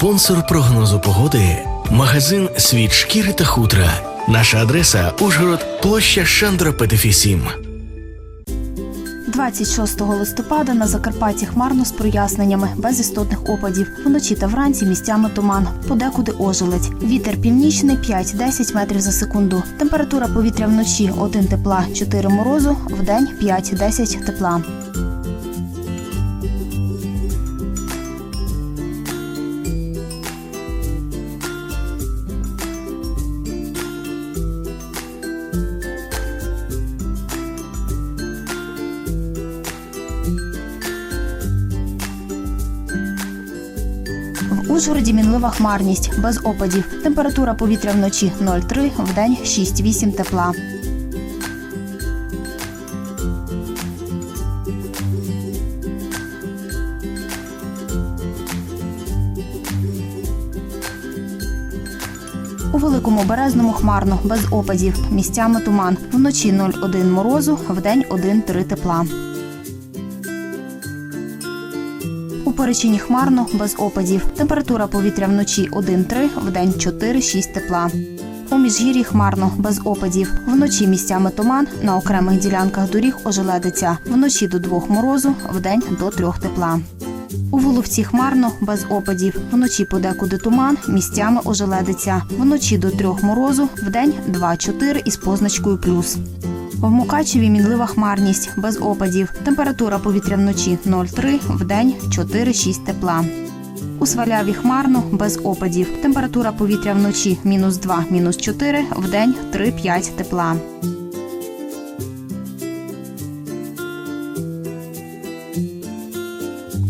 Спонсор прогнозу погоди магазин Світ шкіри та хутра. Наша адреса Ужгород, площа Шандра Петефі 7. 26 листопада на Закарпатті хмарно з проясненнями, без істотних опадів. Вночі та вранці місцями туман, подекуди ожеледь. Вітер північний 5-10 метрів за секунду. Температура повітря вночі 1 тепла, 4 морозу, вдень 5-10 тепла. В Ужгороді мінлива хмарність, без опадів. Температура повітря вночі 0,3, вдень 6-8 тепла. У великому березному хмарно, без опадів. Місцями туман. Вночі 0,1 морозу, вдень 1,3 тепла. У Перечині хмарно, без опадів. Температура повітря вночі 1-3, вдень 4-6 тепла. У міжгір'ї хмарно, без опадів. Вночі місцями туман, на окремих ділянках доріг ожеледиться. Вночі до 2 морозу, вдень до 3 тепла. У Воловці хмарно, без опадів. Вночі подекуди туман, місцями ожеледиться. Вночі до 3 морозу, вдень 2-4 із позначкою плюс. В Мукачеві мінлива хмарність, без опадів. Температура повітря вночі 0,3, вдень 4-6 тепла. У Сваляві хмарно, без опадів. Температура повітря вночі мінус 2, мінус 4, вдень 3-5 тепла.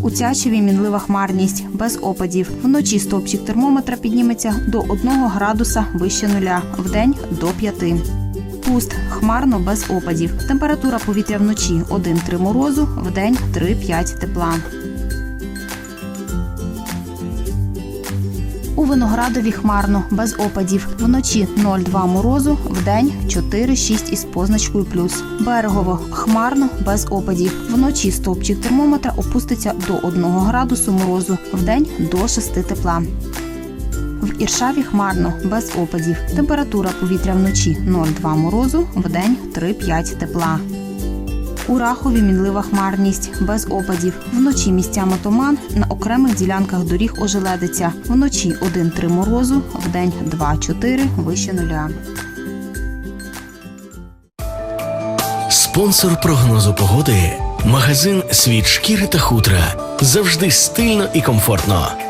У Тячеві мінлива хмарність, без опадів. Вночі стопчик термометра підніметься до 1 градуса вище нуля, вдень до 5. Пуст, хмарно, без опадів. Температура повітря вночі 1-3 морозу, вдень 3-5 тепла. У Виноградові хмарно, без опадів. Вночі 0,2 морозу, вдень 4-6 із позначкою плюс. Берегово хмарно, без опадів. Вночі стовпчик термометра опуститься до 1 градусу морозу, вдень до 6 тепла. Іршаві хмарно, без опадів. Температура повітря вночі 0,2 морозу, вдень 3-5 тепла. У Рахові мінлива хмарність, без опадів. Вночі місцями туман, на окремих ділянках доріг ожеледиться. Вночі 1-3 морозу, вдень 2-4 вище нуля. Спонсор прогнозу погоди магазин Світ шкіри та хутра. Завжди стильно і комфортно.